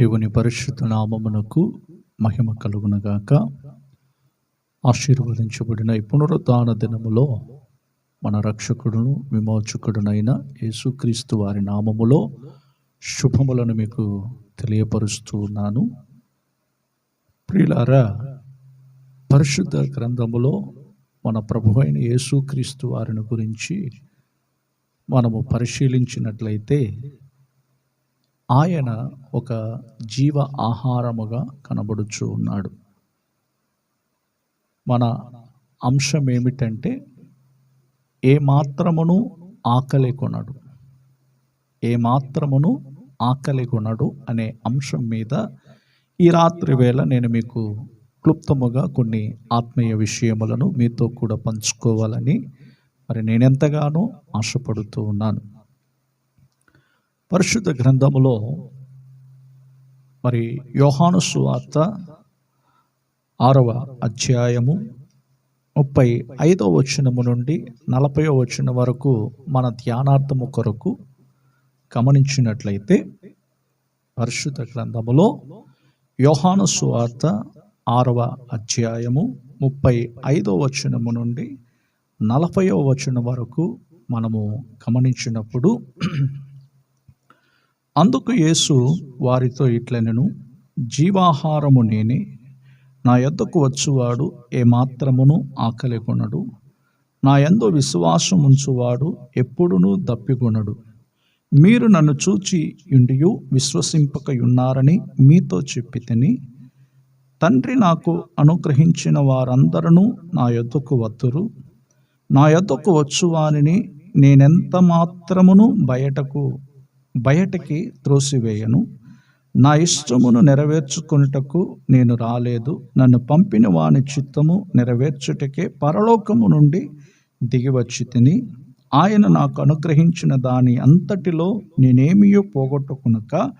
దేవుని పరిశుద్ధ నామమునకు మహిమ కలుగునగాక. ఆశీర్వదించబడిన ఈ పునరుద్ధాన దినములో మన రక్షకుడును విమోచకుడునైన యేసుక్రీస్తు వారి నామములో శుభములను మీకు తెలియపరుస్తూ ఉన్నాను. ప్రియులారా పరిశుద్ధ గ్రంథములో మన ప్రభు అయిన యేసుక్రీస్తు వారిని గురించి మనము పరిశీలించినట్లయితే ఆయన ఒక జీవ ఆహారముగా కనబడుచు ఉన్నాడు. మన అంశం ఏమిటంటే ఏ మాత్రమును ఆకలి కొనడు. ఏ మాత్రమును ఆకలి కొనడు అనే అంశం మీద ఈ రాత్రి వేళ నేను మీకు క్లుప్తముగా కొన్ని ఆత్మీయ విషయములను మీతో కూడా పంచుకోవాలని మరి నేనెంతగానో ఆశపడుతూ ఉన్నాను. పరిశుద్ధ గ్రంథములో మరి యోహాను సువార్త ఆరవ అధ్యాయము ముప్పై ఐదవ వచనము నుండి నలభై వచనం వరకు మన ధ్యానార్థము కొరకు గమనించినట్లయితే పరిశుద్ధ గ్రంథములో యోహాను సువార్త ఆరవ అధ్యాయము ముప్పై ఐదవ వచనము నుండి నలభైవ వచనం వరకు మనము గమనించినప్పుడు అందుకు యేసు వారితో ఇట్లనెను జీవాహారము నేనే నా యొద్దకు వచ్చువాడు ఏమాత్రమును ఆకలి కొనడు నా ఎందు విశ్వాసం ఉంచువాడు ఎప్పుడునూ దప్పికొనడు. మీరు నన్ను చూచి ఇండియు విశ్వసింపకయున్నారని మీతో చెప్పి తిని తండ్రి నాకు అనుగ్రహించిన వారందరూ నా యొద్దకు వద్దురు నా యొద్దకు వచ్చువానిని నేనెంత మాత్రమును బయటకు బయటికి త్రోసివేయను. నా ఇష్టమును నెరవేర్చుకున్నటకు నేను రాలేదు. నన్ను పంపిన వాని చిత్తము నెరవేర్చుటకే పరలోకము నుండి దిగివచ్చి తిని ఆయన నాకు అనుగ్రహించిన దాని అంతటిలో నేనేమియో పోగొట్టుకునక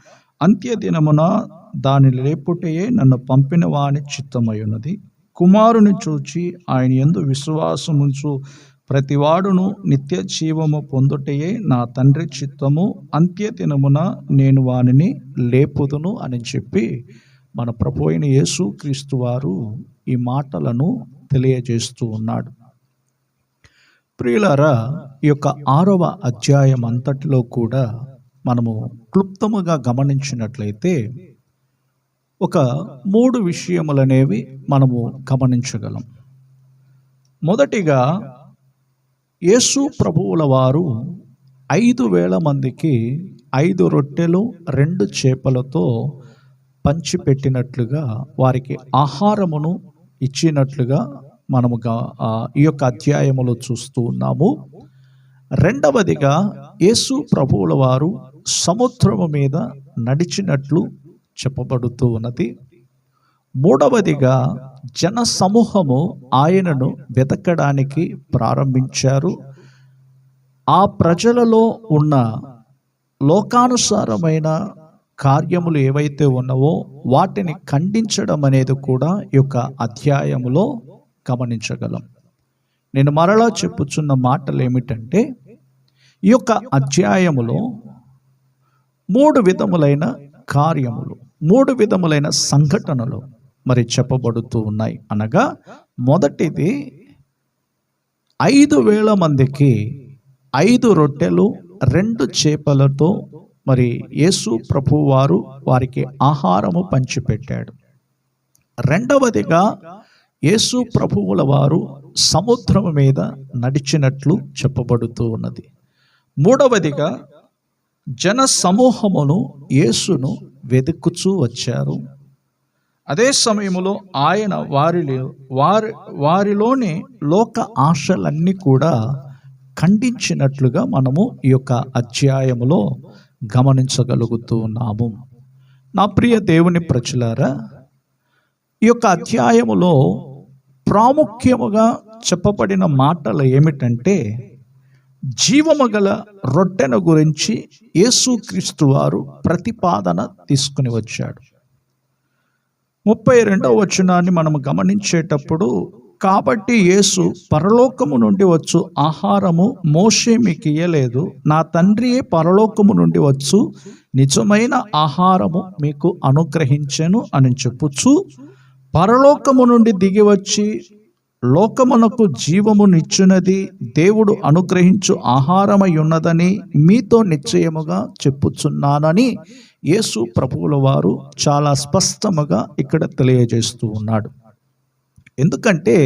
అంత్యదినమున దాని లేపుటయే నన్ను పంపిన వాని చిత్తమయున్నది. కుమారుని చూచి ఆయన ఎందు విశ్వాసముంచు ప్రతివాడును నిత్య జీవము పొందుటయే నా తండ్రి చిత్తము. అంత్యదినమున నేను వానిని లేపుదును అని చెప్పి మన ప్రభు అయిన యేసు క్రీస్తు వారు ఈ మాటలను తెలియజేస్తూ ఉన్నాడు. ప్రియులారా ఈ యొక్క ఆరవ అధ్యాయం అంతటిలో కూడా మనము క్లుప్తముగా గమనించినట్లయితే ఒక మూడు విషయములనేవి మనము గమనించగలం. మొదటిగా యేసు ప్రభువుల వారు ఐదు వేల మందికి ఐదు రొట్టెలు రెండు చేపలతో పంచిపెట్టినట్లుగా వారికి ఆహారమును ఇచ్చినట్లుగా మనము ఈ యొక్క అధ్యాయములో చూస్తూ ఉన్నాము. రెండవదిగా యేసు ప్రభువుల వారు సముద్రము మీద నడిచినట్లు చెప్పబడుతూ ఉన్నది. మూడవదిగా జన సమూహము ఆయనను వెతకడానికి ప్రారంభించారు. ఆ ప్రజలలో ఉన్న లోకానుసారమైన కార్యములు ఏవైతే ఉన్నవో వాటిని ఖండించడం అనేది కూడా ఈ యొక్క అధ్యాయములో గమనించగలం. నేను మరలా చెప్పుచున్న మాటలు ఏమిటంటే ఈ యొక్క అధ్యాయములో మూడు విధములైన కార్యములు మూడు విధములైన సంఘటనలు మరి చెప్పబడుతూ ఉన్నాయి. అనగా మొదటిది ఐదు వేల మందికి ఐదు రొట్టెలు రెండు చేపలతో మరి యేసు ప్రభు వారు వారికి ఆహారము పంచిపెట్టాడు. రెండవదిగా యేసు ప్రభువుల వారు సముద్రం మీద నడిచినట్లు చెప్పబడుతూ ఉన్నది. మూడవదిగా జన సమూహమును యేసును వెతుకుచూ వచ్చారు. అదే సమయంలో ఆయన వారిలో వారి వారిలోని లోక ఆశలన్నీ కూడా ఖండించినట్లుగా మనము ఈ యొక్క అధ్యాయములో గమనించగలుగుతూ ఉన్నాము. నా ప్రియ దేవుని ప్రజలారా ఈ యొక్క అధ్యాయములో ప్రాముఖ్యముగా చెప్పబడిన మాటలు ఏమిటంటే జీవము గల రొట్టెను గురించి యేసుక్రీస్తు వారు ప్రతిపాదన తీసుకుని వచ్చాడు. ముప్పై రెండవ వచనాన్ని మనం గమనించేటప్పుడు కాబట్టి యేసు పరలోకము నుండి వచ్చు ఆహారము మోషే మీకు ఇయ్యలేదు. నా తండ్రియే పరలోకము నుండి వచ్చు నిజమైన ఆహారము మీకు అనుగ్రహించెను అని చెప్పుచు పరలోకము నుండి దిగి వచ్చి లోకమునకు జీవమునిచ్చునది దేవుడు అనుగ్రహించు ఆహారమై ఉన్నదని మీతో నిశ్చయముగా చెప్పుచున్నానని యేసు ప్రభువుల వారు చాలా స్పష్టముగా ఇక్కడ తెలియజేస్తూ ఉన్నాడు. ఎందుకంటే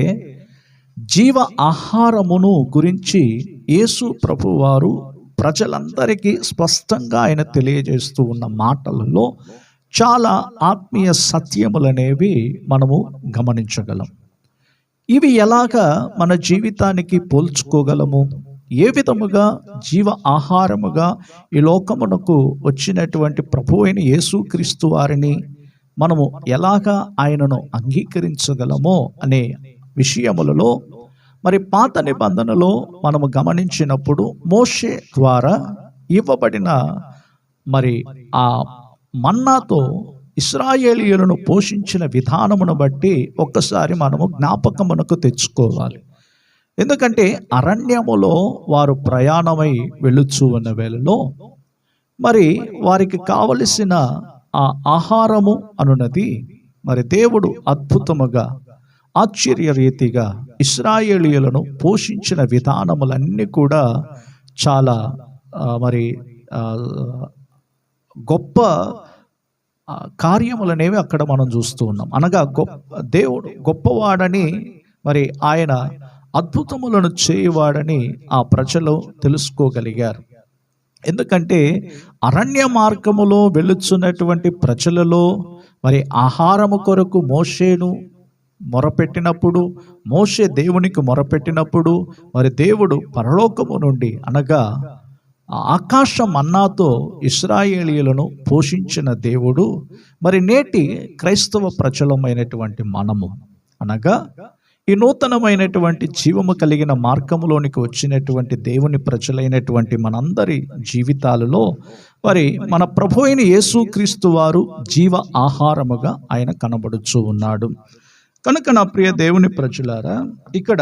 జీవ ఆహారమును గురించి యేసు ప్రభువారు ప్రజలందరికీ స్పష్టంగా ఆయన తెలియజేస్తూ ఉన్న మాటలలో చాలా ఆత్మీయ సత్యములనేవి మనము గమనించగలం. ఇవి ఎలాగ మన జీవితానికి పోల్చుకోగలము? ఏ విధముగా జీవ ఆహారముగా ఈ లోకమునకు వచ్చినటువంటి ప్రభు అయిన యేసుక్రీస్తు వారిని మనము ఎలాగ ఆయనను అంగీకరించగలమో అనే విషయములలో మరి పాత నిబంధనలో మనము గమనించినప్పుడు మోషే ద్వారా ఇవ్వబడిన మరి ఆ మన్నాతో ఇస్రాయేలీయులను పోషించిన విధానమును బట్టి ఒక్కసారి మనము జ్ఞాపకమునకు తెచ్చుకోవాలి. ఎందుకంటే అరణ్యములో వారు ప్రయాణమై వెళ్ళుచు ఉన్న వేళలో మరి వారికి కావలసిన ఆ ఆహారము అనున్నది మరి దేవుడు అద్భుతముగా ఆశ్చర్య రీతిగా ఇస్రాయేలీయులను పోషించిన విధానములన్నీ కూడా చాలా మరి గొప్ప కార్యములనేవి అక్కడ మనం చూస్తూ ఉన్నాం. అనగా గొప్ప దేవుడు గొప్పవాడని మరి ఆయన అద్భుతములను చేయవాడని ఆ ప్రజలు తెలుసుకోగలిగారు. ఎందుకంటే అరణ్య మార్గములో వెళ్ళుచున్నటువంటి ప్రజలలో మరి ఆహారము కొరకు మోషేను మొరపెట్టినప్పుడు మోషే దేవునికి మొరపెట్టినప్పుడు మరి దేవుడు పరలోకము నుండి అనగా ఆకాశ మన్నాతో ఇస్రాయేలీలను పోషించిన దేవుడు మరి నేటి క్రైస్తవ ప్రచలమైనటువంటి మనము. అనగా ఈ నూతనమైనటువంటి జీవము కలిగిన మార్గములోనికి వచ్చినటువంటి దేవుని ప్రజలైనటువంటి మనందరి జీవితాలలో మరి మన ప్రభు అయిన యేసుక్రీస్తు వారు జీవ ఆహారముగా ఆయన కనబడుచు ఉన్నాడు. కనుక నా ప్రియ దేవుని ప్రజలారా ఇక్కడ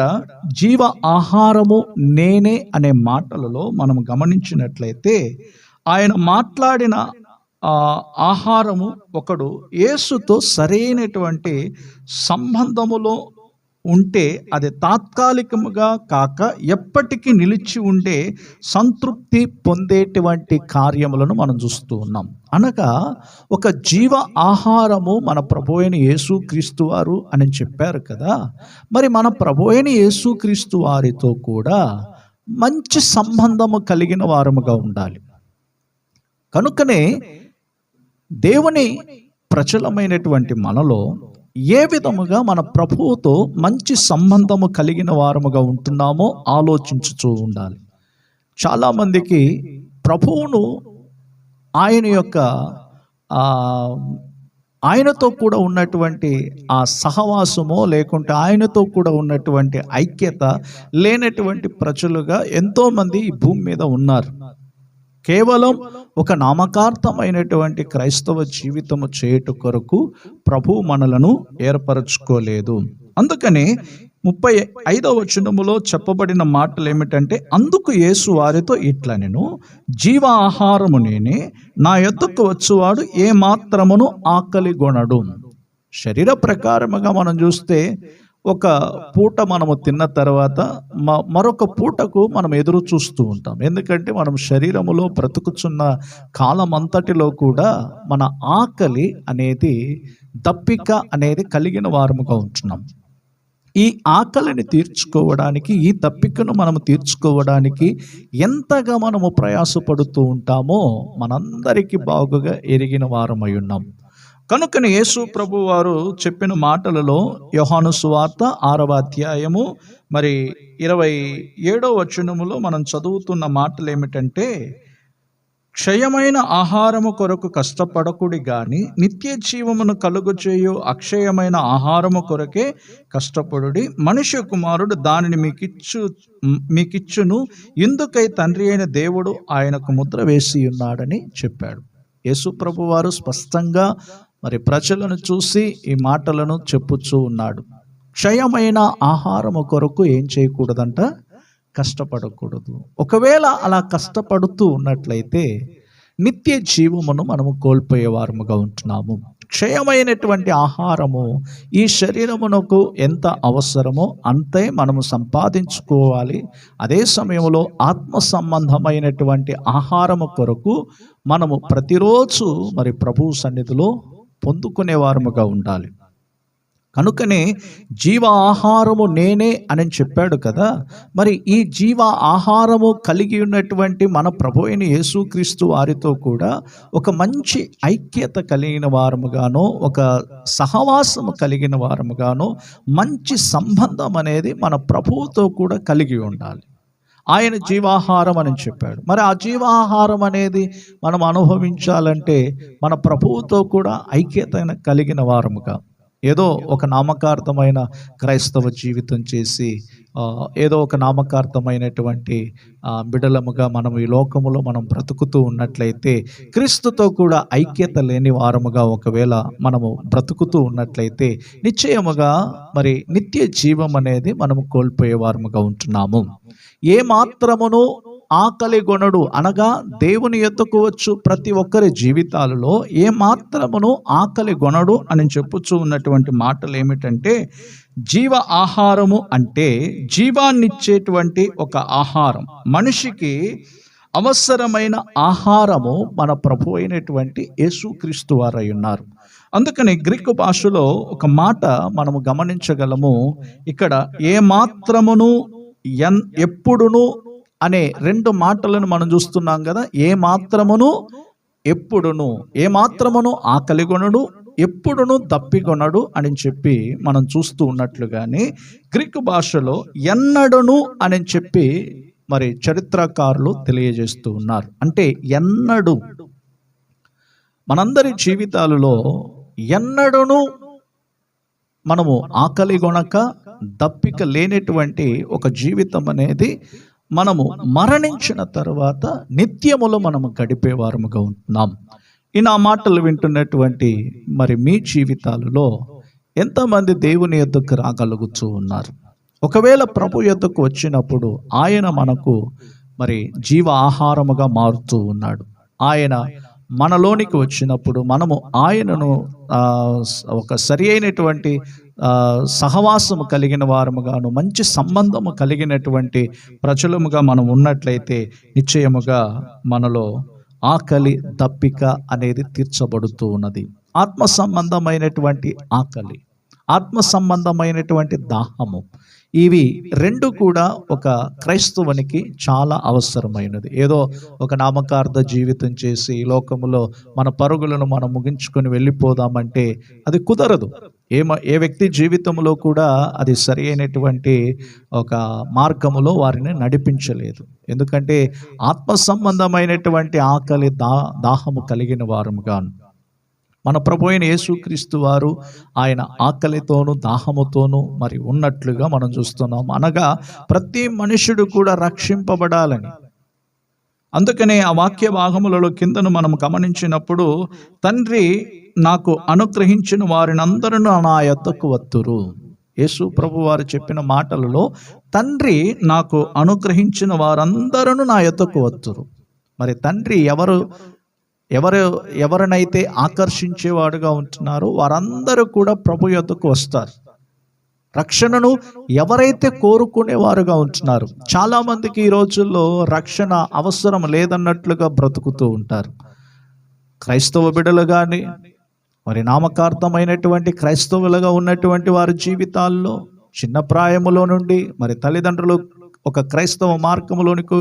జీవ ఆహారము నేనే అనే మాటలలో మనం గమనించినట్లయితే ఆయన మాట్లాడిన ఆహారము ఒకడు యేసుతో సరైనటువంటి సంబంధములో ఉంటే అది తాత్కాలికముగా కాక ఎప్పటికీ నిలిచి ఉండే సంతృప్తి పొందేటువంటి కార్యములను మనం చూస్తూ ఉన్నాం. అనగా ఒక జీవ ఆహారము మన ప్రభు అయిన యేసుక్రీస్తు వారు అని చెప్పారు కదా. మరి మన ప్రభు అయిన యేసుక్రీస్తు వారితో కూడా మంచి సంబంధము కలిగిన వారముగా ఉండాలి. కనుకనే దేవుని ప్రచలమైనటువంటి మనలో ఏ విధముగా మన ప్రభువుతో మంచి సంబంధము కలిగిన వారముగా ఉంటున్నామో ఆలోచించుతూ ఉండాలి. చాలామందికి ప్రభువును ఆయన యొక్క ఆయనతో కూడా ఉన్నటువంటి ఆ సహవాసమో లేకుంటే ఆయనతో కూడా ఉన్నటువంటి ఐక్యత లేనటువంటి ప్రజలుగా ఎంతోమంది ఈ భూమి మీద ఉన్నారు. కేవలం ఒక నామకార్థమైనటువంటి క్రైస్తవ జీవితము చేయుట కొరకు ప్రభు మనలను ఏర్పరచుకోలేదు. అందుకని ముప్పై ఐదవ వచనములో చెప్పబడిన మాటలు ఏమిటంటే అందుకు యేసు వారితో ఇట్లా నేను జీవ ఆహారము నేనే నా ఎత్తుకు వచ్చువాడు ఏ మాత్రమును ఆకలి గొనడు శరీర ప్రకారముగా మనం చూస్తే ఒక పూట మనము తిన్న తర్వాత మ- మరొక పూటకు మనం ఎదురు చూస్తూ ఉంటాం. ఎందుకంటే మనం శరీరములో బ్రతుకుచున్న కాలమంతటిలో కూడా మన ఆకలి అనేది దప్పిక అనేది కలిగిన వారముగా ఉంటున్నాం. ఈ ఆకలిని తీర్చుకోవడానికి ఈ తప్పికను మనము తీర్చుకోవడానికి ఎంతగా మనము ప్రయాసపడుతూ ఉంటామో మనందరికీ బాగుగా ఎరిగిన వారమై ఉన్నాం. కనుకని యేసు ప్రభు వారు చెప్పిన మాటలలో యోహాను సువార్త ఆరవ అధ్యాయము మరి ఇరవై ఏడో వచనములో మనం చదువుతున్న మాటలు ఏమిటంటే క్షయమైన ఆహారము కొరకు కష్టపడకుడి గాని నిత్య జీవమును కలుగు చేయు అక్షయమైన ఆహారము కొరకే కష్టపడుడి. మనుష్య కుమారుడు దానిని మీకిచ్చు మీకిచ్చును. ఇందుకై తండ్రి అయిన దేవుడు ఆయనకు ముద్ర వేసి ఉన్నాడని చెప్పాడు. యేసు ప్రభు వారు స్పష్టంగా మరి ప్రజలను చూసి ఈ మాటలను చెప్పుచూ ఉన్నాడు. క్షయమైన ఆహారము కొరకు ఏం చేయకూడదంట? కష్టపడకూడదు. ఒకవేళ అలా కష్టపడుతూ ఉన్నట్లయితే నిత్య జీవమును మనము కోల్పోయేవారముగా ఉంటున్నాము. క్షయమైనటువంటి ఆహారము ఈ శరీరమునకు ఎంత అవసరమో అంతే మనము సంపాదించుకోవాలి. అదే సమయంలో ఆత్మ సంబంధమైనటువంటి ఆహారము కొరకు మనము ప్రతిరోజు మరి ప్రభు సన్నిధిలో పొందుకునే వారముగా ఉండాలి. కనుకనే జీవ ఆహారము నేనే అని చెప్పాడు కదా మరి ఈ జీవ ఆహారము కలిగి ఉన్నటువంటి మన ప్రభు అయిన యేసుక్రీస్తు వారితో కూడా ఒక మంచి ఐక్యత కలిగిన వారముగాను ఒక సహవాసము కలిగిన వారముగాను మంచి సంబంధం అనేది మన ప్రభువుతో కూడా కలిగి ఉండాలి. ఆయన జీవాహారం అని చెప్పాడు. మరి ఆ జీవాహారం అనేది మనం అనుభవించాలంటే మన ప్రభువుతో కూడా ఐక్యత కలిగిన వారముగా ఏదో ఒక నామకార్థమైన క్రైస్తవ జీవితం చేసి ఏదో ఒక నామకార్థమైనటువంటి బిడలముగా మనం ఈ లోకములో మనం బ్రతుకుతూ ఉన్నట్లయితే క్రీస్తుతో కూడా ఐక్యత లేని వారముగా ఒకవేళ మనము బ్రతుకుతూ ఉన్నట్లయితే నిశ్చయముగా మరి నిత్య జీవం అనేది మనము కోల్పోయే వారముగా ఉంటున్నాము. ఏ మాత్రమును ఆకలి గొనడు అనగా దేవుని ఎత్తుకు వచ్చు ప్రతి ఒక్కరి జీవితాలలో ఏ మాత్రమును ఆకలి గొనడు అని చెప్పుచూ ఉన్నటువంటి మాటలు ఏమిటంటే జీవ ఆహారము అంటే జీవాన్నిచ్చేటువంటి ఒక ఆహారం. మనిషికి అవసరమైన ఆహారము మన ప్రభు అయినటువంటి యేసుక్రీస్తు వారై ఉన్నారు. అందుకని గ్రీకు భాషలో ఒక మాట మనము గమనించగలము. ఇక్కడ ఏ మాత్రమును ఎన్ ఎప్పుడును అనే రెండు మాటలను మనం చూస్తున్నాం కదా ఏ మాత్రమును ఎప్పుడును ఏ మాత్రమును ఆకలిగొనడు ఎప్పుడును దప్పికొనడు అని చెప్పి మనం చూస్తూ ఉన్నట్లుగానే గ్రీకు భాషలో ఎన్నడను అని చెప్పి మరి చరిత్రకారులు తెలియజేస్తూ ఉన్నారు. అంటే ఎన్నడు. మనందరి జీవితాలలో ఎన్నడను మనము ఆకలి గొనక దప్పిక లేనటువంటి ఒక జీవితం అనేది మనము మరణించిన తర్వాత నిత్యములో మనము గడిపే వారముగా ఉంటున్నాం. ఈ నా మాటలు వింటున్నటువంటి మరి మీ జీవితాలలో ఎంతమంది దేవుని ఎద్దుకు రాగలుగుతూ ఉన్నారు? ఒకవేళ ప్రభు ఎద్దుకు వచ్చినప్పుడు ఆయన మనకు మరి జీవ ఆహారముగా మారుతూ ఉన్నాడు. ఆయన మనలోనికి వచ్చినప్పుడు మనము ఆయనను ఒక సరి అయినటువంటి సహవాసము కలిగిన వారముగాను మంచి సంబంధము కలిగినటువంటి ప్రజలముగా మనం ఉన్నట్లయితే నిశ్చయముగా మనలో ఆకలి దప్పిక అనేది తీర్చబడుతూ ఉన్నది. ఆత్మ సంబంధమైనటువంటి ఆకలి ఆత్మ సంబంధమైనటువంటి దాహము ఇవి రెండు కూడా ఒక క్రైస్తవునికి చాలా అవసరమైనది. ఏదో ఒక నామకార్థ జీవితం చేసి ఈ లోకములో మన పరుగులను మనం ముగించుకొని వెళ్ళిపోదామంటే అది కుదరదు. ఏ మ- ఏ వ్యక్తి జీవితంలో కూడా అది సరి అయినటువంటి ఒక మార్గములో వారిని నడిపించలేదు. ఎందుకంటే ఆత్మ సంబంధమైనటువంటి ఆకలి దా దాహము కలిగిన వారముగాను మన ప్రభు అయిన యేసుక్రీస్తు వారు ఆయన ఆకలితోనూ దాహముతోనూ మరి ఉన్నట్లుగా మనం చూస్తున్నాం. అనగా ప్రతి మనుషుడు కూడా రక్షింపబడాలని. అందుకనే ఆ వాక్య భాగములలో కిందను మనం గమనించినప్పుడు తండ్రి నాకు అనుగ్రహించిన వారినందరూ నా యొద్దకు వత్తురు. యేసు ప్రభు వారు చెప్పిన మాటలలో తండ్రి నాకు అనుగ్రహించిన వారందరూ నా యొద్దకు వత్తురు. మరి తండ్రి ఎవరు? ఎవరు ఎవరినైతే ఆకర్షించేవాడుగా ఉంటున్నారో వారందరూ కూడా ప్రభు యొద్దకు వస్తారు. రక్షణను ఎవరైతే కోరుకునేవారుగా ఉంటున్నారు చాలామందికి ఈ రోజుల్లో రక్షణ అవసరం లేదన్నట్లుగా బ్రతుకుతూ ఉంటారు. క్రైస్తవ బిడలు కానీ మరి నామకార్థమైనటువంటి క్రైస్తవులుగా ఉన్నటువంటి వారి జీవితాల్లో చిన్న ప్రాయములో నుండి మరి తల్లిదండ్రులు ఒక క్రైస్తవ మార్గంలోనికి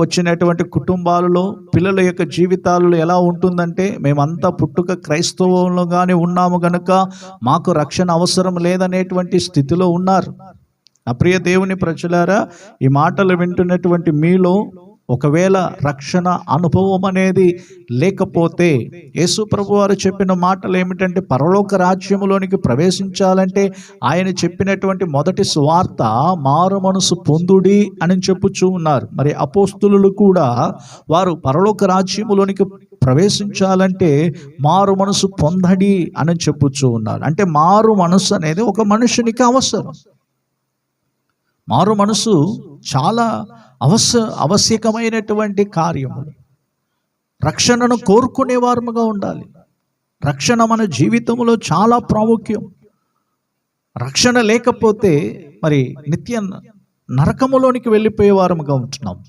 వచ్చినటువంటి కుటుంబాలలో పిల్లల యొక్క జీవితాలలో ఎలా ఉంటుందంటే మేమంతా పుట్టుక క్రైస్తవంలోగానే ఉన్నాము గనుక మాకు రక్షణ అవసరం లేదనేటువంటి స్థితిలో ఉన్నారు. నా ప్రియ దేవుని ప్రజలారా ఈ మాటలు వింటున్నటువంటి మీలో ఒకవేళ రక్షణ అనుభవం అనేది లేకపోతే యేసు ప్రభు వారు చెప్పిన మాటలు ఏమిటంటే పరలోక రాజ్యంలోనికి ప్రవేశించాలంటే ఆయన చెప్పినటువంటి మొదటి స్వార్త మారు మనసు పొందుడి అని చెప్పుచూ ఉన్నారు. మరి అపోస్తులు కూడా వారు పరలోక రాజ్యంలోనికి ప్రవేశించాలంటే మారు మనసు పొందడి అని చెప్పుచూ ఉన్నారు. అంటే మారు మనసు అనేది ఒక మనుషునికి అవసరం. మారు మనసు చాలా అవస ఆవశ్యకమైనటువంటి కార్యములు రక్షణను కోరుకునే వారముగా ఉండాలి. రక్షణ మన జీవితంలో చాలా ప్రాముఖ్యం. రక్షణ లేకపోతే మరి నిత్య నరకములోనికి వెళ్ళిపోయే వారముగా ఉంటున్నాం.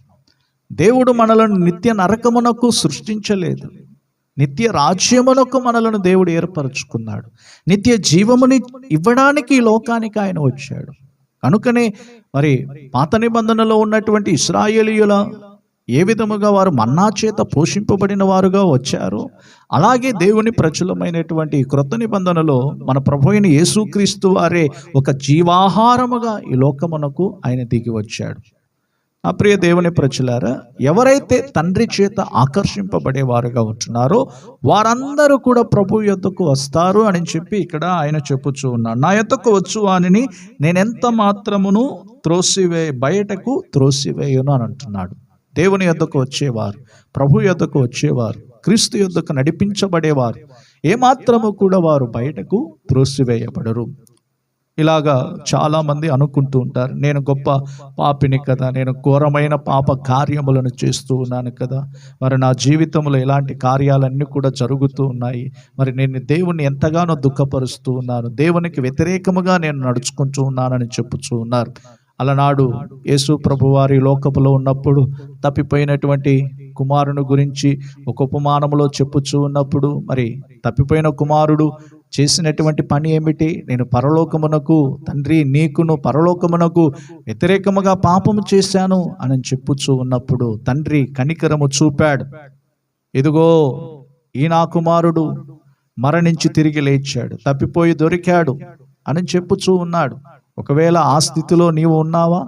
దేవుడు మనలను నిత్య నరకమునకు సృష్టించలేదు. నిత్య రాజ్యమునకు మనలను దేవుడు ఏర్పరచుకున్నాడు. నిత్య జీవముని ఇవ్వడానికి ఈ లోకానికి ఆయన వచ్చాడు. కనుకనే మరి పాత నిబంధనలో ఉన్నటువంటి ఇస్రాయేలీయుల ఏ విధముగా వారు మన్నా చేత పోషింపబడిన వారుగా వచ్చారు అలాగే దేవుని ప్రచులమైనటువంటి క్రొత్త నిబంధనలో మన ప్రభు అయిన యేసుక్రీస్తు వారే ఒక జీవాహారముగా ఈ లోకమునకు ఆయన దిగి వచ్చాడు. నా ప్రియ దేవుని ప్రజలారా ఎవరైతే తండ్రి చేత ఆకర్షింపబడేవారుగా ఉంటున్నారో వారందరూ కూడా ప్రభు యొద్దకు వస్తారు అని చెప్పి ఇక్కడ ఆయన చెప్పుచూ ఉన్నాడు. నా యొద్దకు వచ్చు వానిని నేను ఎంత మాత్రమును త్రోసివే బయటకు త్రోసివేయును అని అంటున్నాడు. దేవుని యొద్దకు వచ్చేవారు ప్రభు యొద్దకు వచ్చేవారు క్రీస్తు యొద్దకు నడిపించబడేవారు ఏమాత్రము కూడా వారు బయటకు త్రోసివేయబడరు. ఇలాగా చాలామంది అనుకుంటూ ఉంటారు నేను గొప్ప పాపిని కదా నేను ఘోరమైన పాప కార్యములను చేస్తూ ఉన్నాను కదా. మరి నా జీవితంలో ఇలాంటి కార్యాలన్నీ కూడా జరుగుతూ ఉన్నాయి. మరి నేను దేవుణ్ణి ఎంతగానో దుఃఖపరుస్తూ ఉన్నాను. దేవునికి వ్యతిరేకముగా నేను నడుచుకుంటూ ఉన్నానని చెప్పుచూ ఉన్నారు. అలనాడు యేసు ప్రభువారి లోకపులో ఉన్నప్పుడు తప్పిపోయినటువంటి కుమారుని గురించి ఒక ఉపమానములో చెప్పుచూ ఉన్నప్పుడు మరి తప్పిపోయిన కుమారుడు చేసినటువంటి పని ఏమిటి? నేను పరలోకమునకు తండ్రి నీకును పరలోకమునకు వ్యతిరేకముగా పాపము చేశాను అని చెప్పుచూ ఉన్నప్పుడు తండ్రి కనికరము చూపాడు. ఇదిగో ఈ నా కుమారుడు మరణించి తిరిగి లేచాడు తప్పిపోయి దొరికాడు అని చెప్పుచూ ఉన్నాడు. ఒకవేళ ఆ స్థితిలో నీవు ఉన్నావా?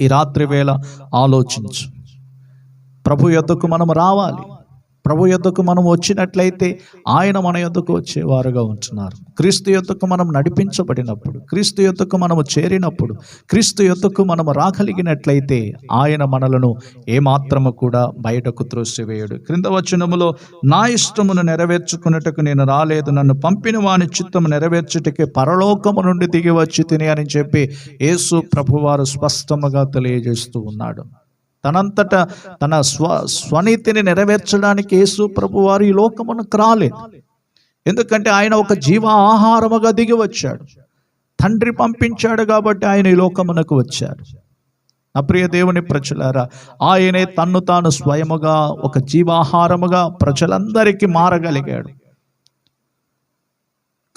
ఈ రాత్రి వేళ ఆలోచించు. ప్రభు యొద్దకు మనం రావాలి. ప్రభు యొద్దకు మనం వచ్చినట్లయితే ఆయన మన యొద్దకు వచ్చేవారుగా ఉంటున్నారు. క్రీస్తు యొద్దకు మనం నడిపించబడినప్పుడు క్రీస్తు యొద్దకు మనము చేరినప్పుడు క్రీస్తు యొద్దకు మనము రాగలిగినట్లయితే ఆయన మనలను ఏమాత్రము కూడా బయటకు త్రోసివేయడు. క్రింద వచనములో నా ఇష్టమును నెరవేర్చుకున్నట్టుకు నేను రాలేదు. నన్ను పంపిన వాని చిత్తము నెరవేర్చుటకే పరలోకము నుండి దిగి వచ్చి తిని అని చెప్పి యేసు ప్రభువారు స్పష్టముగా తెలియజేస్తూ ఉన్నాడు. తనంతట తన స్వ స్వనీతిని నెరవేర్చడానికి యేసు ప్రభు వారు ఈ లోకమునకు రాలేదు. ఎందుకంటే ఆయన ఒక జీవ ఆహారముగా దిగి వచ్చాడు. తండ్రి పంపించాడు కాబట్టి ఆయన ఈ లోకమునకు వచ్చాడు. నా ప్రియ దేవుని ప్రజలారా ఆయనే తన్ను తాను స్వయముగా ఒక జీవాహారముగా ప్రజలందరికీ మారగలిగాడు.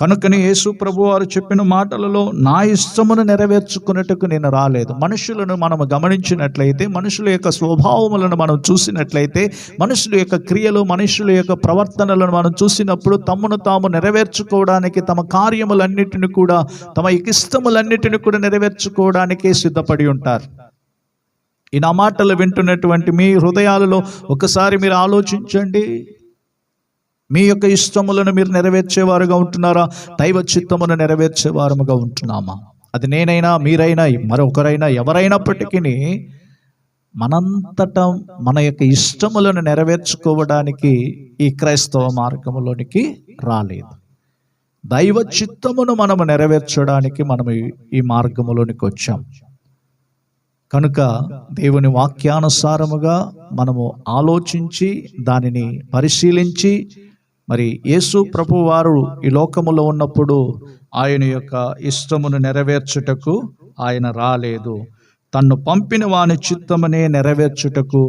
కనుకని యేసు ప్రభు వారు చెప్పిన మాటలలో నా ఇష్టమును నెరవేర్చుకున్నట్టుకు నేను రాలేదు. మనుషులను మనం గమనించినట్లయితే మనుషుల యొక్క స్వభావములను మనం చూసినట్లయితే మనుషుల యొక్క క్రియలు మనుషుల యొక్క ప్రవర్తనలను మనం చూసినప్పుడు తమను తాము నెరవేర్చుకోవడానికి తమ కార్యములన్నిటిని కూడా తమ ఇష్టములన్నిటిని కూడా నెరవేర్చుకోవడానికే సిద్ధపడి ఉంటారు. ఈ నా మాటలు వింటున్నటువంటి మీ హృదయాలలో ఒకసారి మీరు ఆలోచించండి. మీ యొక్క ఇష్టములను మీరు నెరవేర్చేవారుగా ఉంటున్నారా? దైవ చిత్తమును నెరవేర్చేవారముగా ఉంటున్నామా? అది నేనైనా మీరైనా మరొకరైనా ఎవరైనప్పటికీ మనంతట మన యొక్క ఇష్టములను నెరవేర్చుకోవడానికి ఈ క్రైస్తవ మార్గములోనికి రాలేదు. దైవ చిత్తమును మనము నెరవేర్చడానికి మనము ఈ- ఈ మార్గములోనికి వచ్చాం. కనుక దేవుని వాక్యానుసారముగా మనము ఆలోచించి దానిని పరిశీలించి మరి యేసు ప్రభు వారు ఈ లోకములో ఉన్నప్పుడు ఆయన యొక్క ఇష్టమును నెరవేర్చుటకు ఆయన రాలేదు. తన్ను పంపిన వాని చిత్తమనే నెరవేర్చుటకు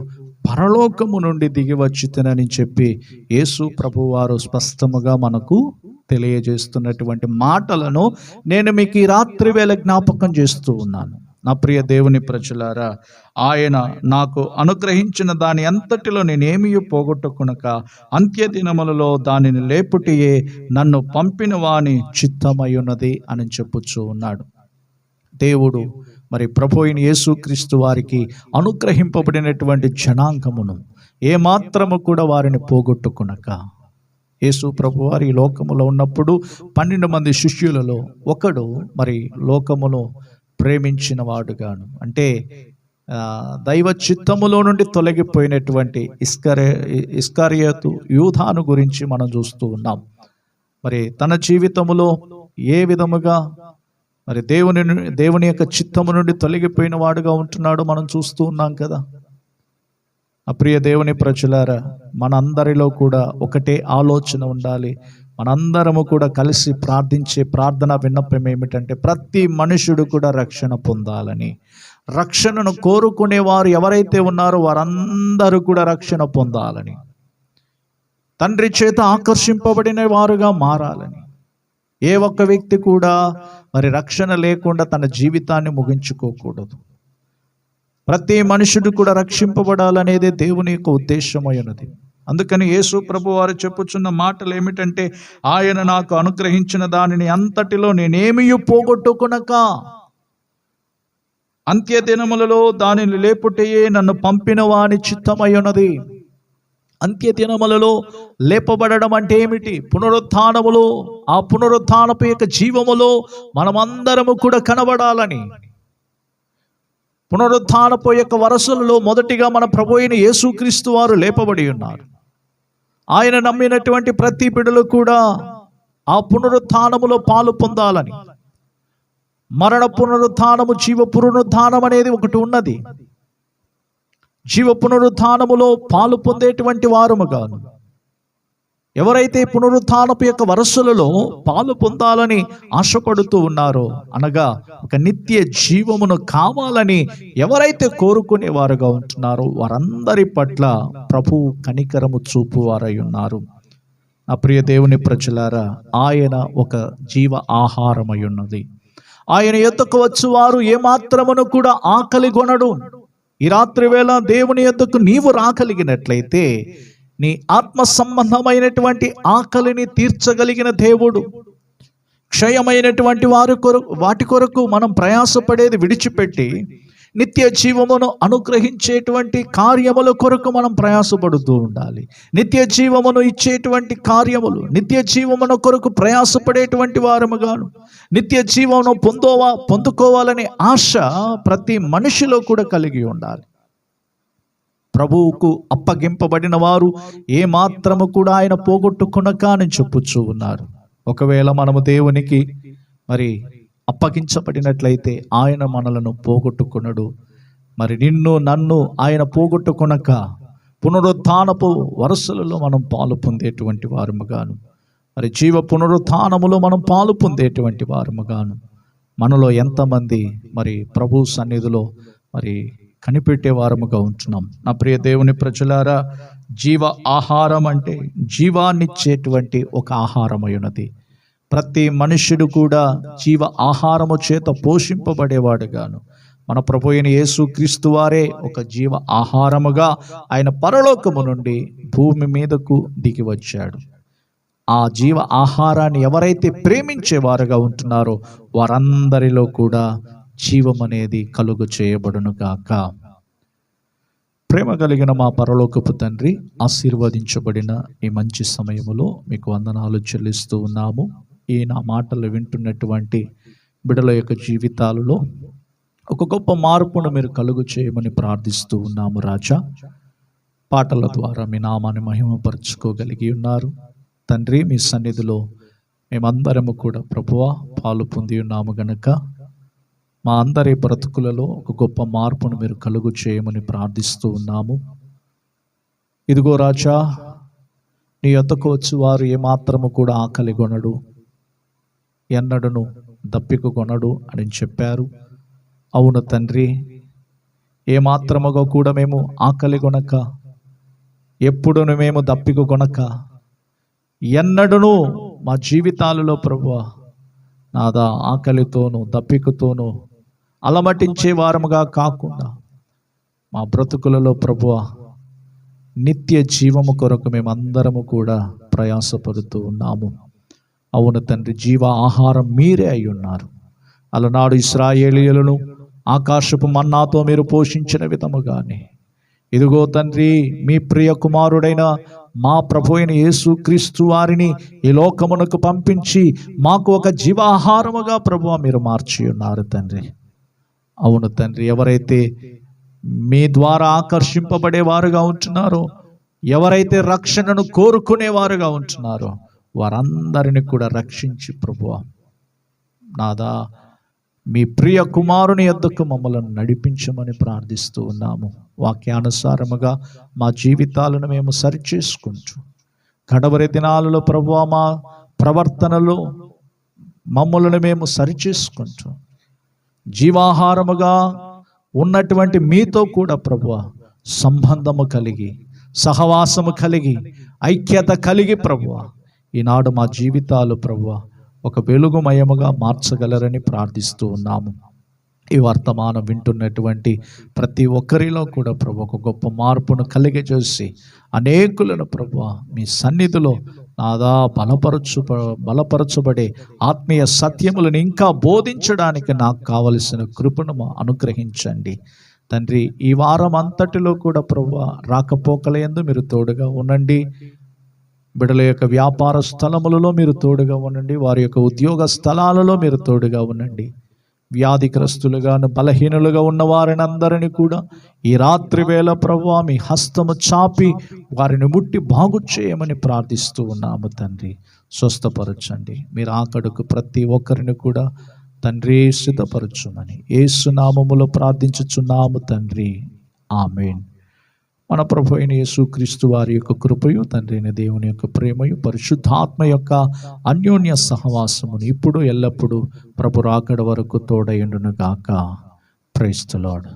పరలోకము నుండి దిగి వచ్చితనని చెప్పి యేసు ప్రభువారు స్పష్టముగా మనకు తెలియజేస్తున్నటువంటి మాటలను నేను మీకు ఈ రాత్రి వేళ జ్ఞాపకం చేస్తూ ఉన్నాను. నా ప్రియ దేవుని ప్రజలారా ఆయన నాకు అనుగ్రహించిన దాని అంతటిలో నేనేమీ పోగొట్టుకునక అంత్యదినములలో దానిని లేపుటియే నన్ను పంపిన వాని చిత్తమయ్యున్నది అని చెప్పుచూ ఉన్నాడు. దేవుడు మరి ప్రభు అయిన యేసుక్రీస్తు వారికి అనుగ్రహింపబడినటువంటి జనాంగమును ఏమాత్రము కూడా వారిని పోగొట్టుకునక యేసు ప్రభు వారి లోకములో ఉన్నప్పుడు పన్నెండు మంది శిష్యులలో ఒకడు మరి లోకమును ప్రేమించిన వాడుగాను. అంటే ఆ, దైవ చిత్తములో నుండి తొలగిపోయినటువంటి ఇస్కరే ఇస్కరియతు యూధాను గురించి మనం చూస్తూ ఉన్నాం. మరి తన జీవితములో ఏ విధముగా మరి దేవుని దేవుని యొక్క చిత్తము నుండి తొలగిపోయిన వాడుగా ఉంటున్నాడు మనం చూస్తూ ఉన్నాం కదా. అప్రియ దేవుని ప్రజలారా మనందరిలో కూడా ఒకటే ఆలోచన ఉండాలి. మనందరము కూడా కలిసి ప్రార్థించే ప్రార్థన విన్నపం ఏమిటంటే ప్రతి మనుషుడు కూడా రక్షణ పొందాలని రక్షణను కోరుకునే వారు ఎవరైతే ఉన్నారో వారందరూ కూడా రక్షణ పొందాలని తండ్రి చేత ఆకర్షింపబడిన వారుగా మారాలని ఏ ఒక్క వ్యక్తి కూడా మరి రక్షణ లేకుండా తన జీవితాన్ని ముగించుకోకూడదు. ప్రతి మనుషుడు కూడా రక్షింపబడాలనేదే దేవుని యొక్క ఉద్దేశమైనది అందుకని యేసు ప్రభు వారు చెప్పుచున్న మాటలు ఏమిటంటే ఆయన నాకు అనుగ్రహించిన దానిని అంతటిలో నేనేమీ పోగొట్టుకునక అంత్య దినములలో దానిని లేపుటయే నన్ను పంపిన వాని చిత్తమయ్యున్నది. ఉన్నది అంత్య దినములలో లేపబడడం అంటే ఏమిటి? పునరుత్థానములో ఆ పునరుత్థానపు యొక్క జీవములో మనమందరము కూడా కనబడాలని. పునరుత్థానపు యొక్క వరసలలో మొదటిగా మన ప్రభు అయిన యేసుక్రీస్తు వారు లేపబడి ఉన్నారు. ఆయన నమ్మినటువంటి ప్రతి బిడలు కూడా ఆ పునరుత్నములో పాలు పొందాలని. మరణ పునరుత్నము జీవ పునరుత్నం అనేది ఒకటి ఉన్నది. జీవ పునరుత్నములో పాలు పొందేటువంటి వారముగాను ఎవరైతే పునరుత్నపు యొక్క వరసలలో పాలు పొందాలని ఆశపడుతూ ఉన్నారో అనగా ఒక నిత్య జీవమును కావాలని ఎవరైతే కోరుకునేవారుగా ఉంటున్నారో వారందరి పట్ల ప్రభు కనికరము చూపువారై ఉన్నారు. నా ప్రియ దేవుని ప్రజలారా ఆయన ఒక జీవ ఆహారమై ఉన్నది. ఆయన ఎద్దకు వచ్చి వారు ఏమాత్రమును కూడా ఆకలి కొనడు. ఈ రాత్రి వేళ దేవుని ఎద్దకు నీవు రాగలిగినట్లయితే నీ ఆత్మ సంబంధమైనటువంటి ఆకలిని తీర్చగలిగిన దేవుడు. క్షయమైనటువంటి వారి కొరకు వాటి కొరకు మనం ప్రయాసపడేది విడిచిపెట్టి నిత్య జీవమును అనుగ్రహించేటువంటి కార్యముల కొరకు మనం ప్రయాసపడుతూ ఉండాలి. నిత్య జీవమును ఇచ్చేటువంటి కార్యములు నిత్య జీవమున కొరకు ప్రయాసపడేటువంటి వారముగాను నిత్య జీవమును పొందోవా పొందుకోవాలనే ఆశ ప్రతి మనిషిలో కూడా కలిగి ఉండాలి. ప్రభువుకు అప్పగింపబడిన వారు ఏ మాత్రము కూడా ఆయన పోగొట్టుకునక అని చెప్పుచ్చు ఉన్నారు. ఒకవేళ మనము దేవునికి మరి అప్పగించబడినట్లయితే ఆయన మనలను పోగొట్టుకునడు. మరి నిన్ను నన్ను ఆయన పోగొట్టుకునక పునరుత్నపు వరుసలలో మనం పాలు పొందేటువంటి వారముగాను. మరి జీవ పునరుత్నములో మనం పాలు పొందేటువంటి వారముగాను. మనలో ఎంతమంది మరి ప్రభు సన్నిధిలో మరి కనిపెట్టే వారముగా ఉంటున్నాం నా ప్రియ దేవుని ప్రజలారా జీవ ఆహారం అంటే జీవాన్నిచ్చేటువంటి ఒక ఆహారమై ఉన్నది ప్రతి మనుష్యుడు కూడా జీవ ఆహారము చేత పోషింపబడేవాడుగాను. మన ప్రభు అయిన యేసు క్రీస్తు వారే ఒక జీవ ఆహారముగా ఆయన పరలోకము నుండి భూమి మీదకు దిగి వచ్చాడు. ఆ జీవ ఆహారాన్ని ఎవరైతే ప్రేమించేవారుగా ఉంటున్నారో వారందరిలో కూడా జీవం అనేది కలుగు చేయబడును గాక. ప్రేమ కలిగిన మా పరలోకపు తండ్రి ఆశీర్వదించబడిన ఈ మంచి సమయములో మీకు వందనాలు చెల్లిస్తూ ఉన్నాము. ఈ నా మాటలు వింటున్నటువంటి బిడల యొక్క జీవితాలలో ఒక గొప్ప మార్పును మీరు కలుగు చేయమని ప్రార్థిస్తూ ఉన్నాము రాజా. పాటల ద్వారా మీ నామాన్ని మహిమపరచుకోగలిగి ఉన్నారు. తండ్రి మీ సన్నిధిలో మేమందరము కూడా ప్రభువా పాలు పొంది ఉన్నాము గనక. మా అందరి బ్రతుకులలో ఒక గొప్ప మార్పును మీరు కలుగు చేయమని ప్రార్థిస్తూ ఉన్నాము. ఇదిగో రాజా నీ యొద్దకు వచ్చి వారు ఏమాత్రము కూడా ఆకలి కొనడు. ఎన్నడను దప్పిక కొనడు అని చెప్పారు. అవును తండ్రి ఏమాత్రముగా కూడా మేము ఆకలి కొనక ఎప్పుడును మేము దప్పిక కొనక ఎన్నడను మా జీవితాలలో ప్రభు నాదా ఆకలితోనూ దప్పికతోనూ అలమటించే వారముగా కాకుండా మా బ్రతుకులలో ప్రభువ నిత్య జీవము కొరకు మేమందరము కూడా ప్రయాసపడుతూ ఉన్నాము. అవును తండ్రి జీవ ఆహారం మీరే అయి ఉన్నారు. అలనాడు ఇస్రాయేలీయులను ఆకాశపు మన్నాతో మీరు పోషించిన విధముగానే. ఇదిగో తండ్రి మీ ప్రియ కుమారుడైన మా ప్రభు అయిన యేసు క్రీస్తు వారిని ఈ లోకమునకు పంపించి మాకు ఒక జీవాహారముగా ప్రభు మీరు మార్చి ఉన్నారు తండ్రి. అవును తండ్రి ఎవరైతే మీ ద్వారా ఆకర్షింపబడేవారుగా ఉంటున్నారో ఎవరైతే రక్షణను కోరుకునేవారుగా ఉంటున్నారో వారందరిని కూడా రక్షించి ప్రభువ. నాదా మీ ప్రియ కుమారుని యొద్దకు మమ్మలను నడిపించమని ప్రార్థిస్తూ ఉన్నాము. వాక్యానుసారముగా మా జీవితాలను మేము సరిచేసుకుంటూ కడవరి దినాలలో ప్రభు మా ప్రవర్తనలో మమ్మలను మేము సరిచేసుకుంటూ జీవాహారముగా ఉన్నటువంటి మీతో కూడా ప్రభు సంబంధము కలిగి సహవాసము కలిగి ఐక్యత కలిగి ప్రభు ఈనాడు మా జీవితాలు ప్రభు ఒక వెలుగుమయముగా మార్చగలరని ప్రార్థిస్తూ ఉన్నాము. ఈ వర్తమానం వింటున్నటువంటి ప్రతి ఒక్కరిలో కూడా ప్రభు ఒక గొప్ప మార్పును కలిగజేసి అనేకులను ప్రభు మీ సన్నిధిలో నాదా బలపరచు బలపరచబడే ఆత్మీయ సత్యములను ఇంకా బోధించడానికి నాకు కావలసిన కృపను అనుగ్రహించండి. తండ్రి ఈ వారం అంతటిలో కూడా ప్రభు రాకపోకలయందు మీరు తోడుగా ఉండండి. బిడల యొక్క వ్యాపార స్థలములలో మీరు తోడుగా ఉండండి. వారి యొక్క ఉద్యోగ స్థలాలలో మీరు తోడుగా ఉండండి. వ్యాధిగ్రస్తులుగాను బలహీనులుగా ఉన్న వారిని అందరినీ కూడా ఈ రాత్రి వేళ ప్రభు మీ హస్తము చాపి వారిని ముట్టి బాగు చేయమని ప్రార్థిస్తూ ఉన్నాము తండ్రి. స్వస్థపరచండి. మీరు ఆకడుకు ప్రతి ఒక్కరిని కూడా తండ్రి సిద్ధపరచుమని. ఏసునామములో ప్రార్థించుచున్నాము తండ్రి. ఆమెన్. మన ప్రభు అయిన యేసుక్రీస్తు వారి యొక్క కృపయు తండ్రి అయిన దేవుని యొక్క ప్రేమయు పరిశుద్ధాత్మ యొక్క అన్యోన్య సహవాసమును ఇప్పుడు ఎల్లప్పుడూ ప్రభు రాకడ వరకు తోడయుండును గాక. ప్రైస్తలాడు